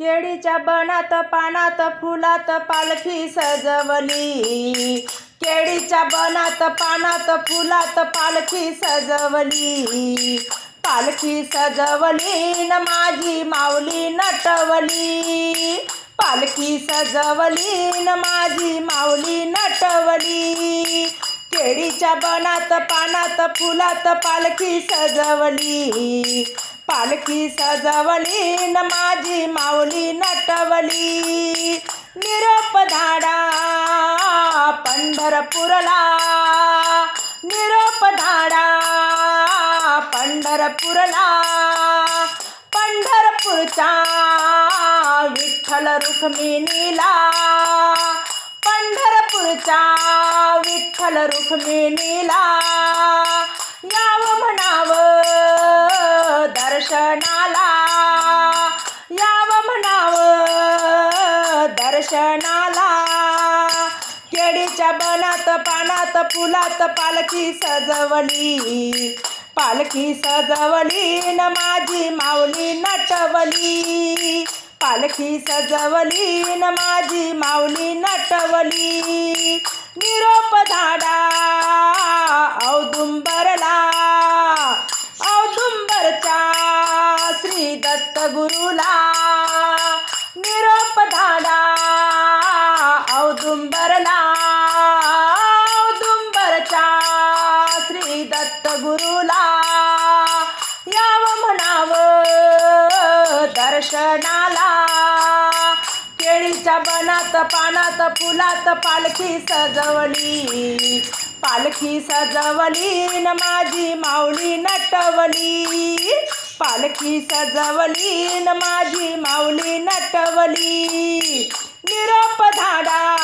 केळीच्या बनात पानात फुलात पालखी सजवली. केळीच्या बनात पानात फुलात पालखी सजवली. पालखी सजवली न माझी माऊली नटवली. पालखी सजवली न माझी माऊली नटवली. केळीच्या बनात पानात फुलात पालखी सजवली. पालखी सजवली न माझी माऊली नटवली. निरोप धाडा पंढरपूरला. निरोप धाडा पंढरपूरला. पंढरपूरच्या विठ्ठल रुक्मिणीला. पंढरपूरच्या विठ्ठल रुक्मिणीला. नाव दर्शनाला. केळीच्या बनात पानात फुलात पालखी सजवली. पालखी सजवली न माझी माऊली नटवली. पालखी सजवली न माझी माऊली नटवली. निरोप धाडा औदुंबरला औदुंबरच्या श्री दत्त गुरुला. फुलात पानात फुलात पालखी सजवली. पालखी सजवली न माझी माऊली नटवली. पालखी सजवली न माझी माऊली नटवली. निरोप धाडा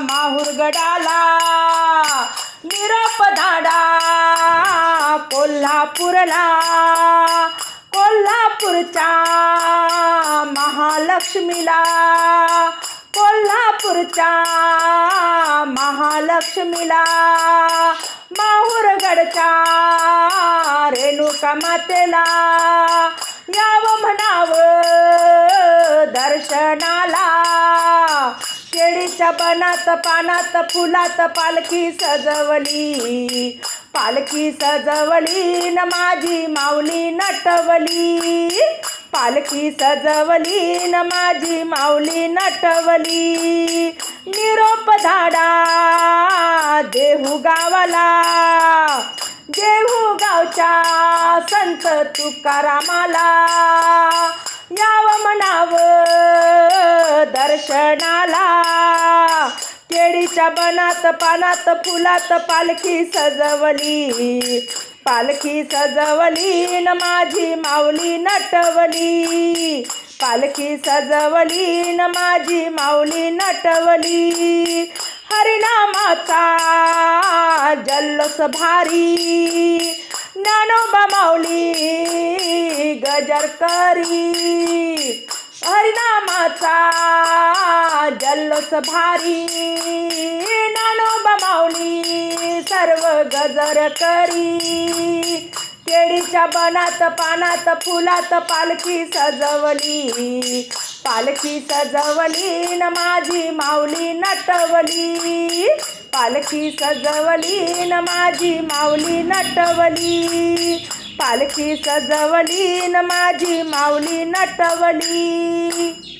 माहुरगडाला निरोप धाडा कोल्हापूरला. कोल्हापूरच्या महालक्ष्मीला कोल्हापूरच्या महालक्ष्मीला माहुरगडच्या रेणुका मातेला. यावं म्हणावं दर्शनाला. केळीच्या बनात पानात फुलात पालखी सजवली. पालखी सजवली न माझी माऊली नटवली. पालखी सजवली न माझी माऊली नटवली. निरोप धाडा देहू गावाला. देहू गावच्या संत तुकारामाला. याव म्हणावं दर्शनाला. केळीच्या बनात पानात फुलात पालखी सजवली. पालखी सजवली न माझी माऊली नटवली. पालखी सजवली न माझी माऊली नटवली. हरिनामाचा जल्लोष भारी. ज्ञानोबा माऊली गजर करी. हरिनामाचा जल्लोष भारी नानोबा माऊली सर्व गजर करी केळीच्या बनात पानात फुलात पालखी सजवली. पालखी सजवली न माझी माऊली नटवली. पालखी सजवली न माझी माऊली नटवली. पालखी सजवली न माझी माऊली नटवली.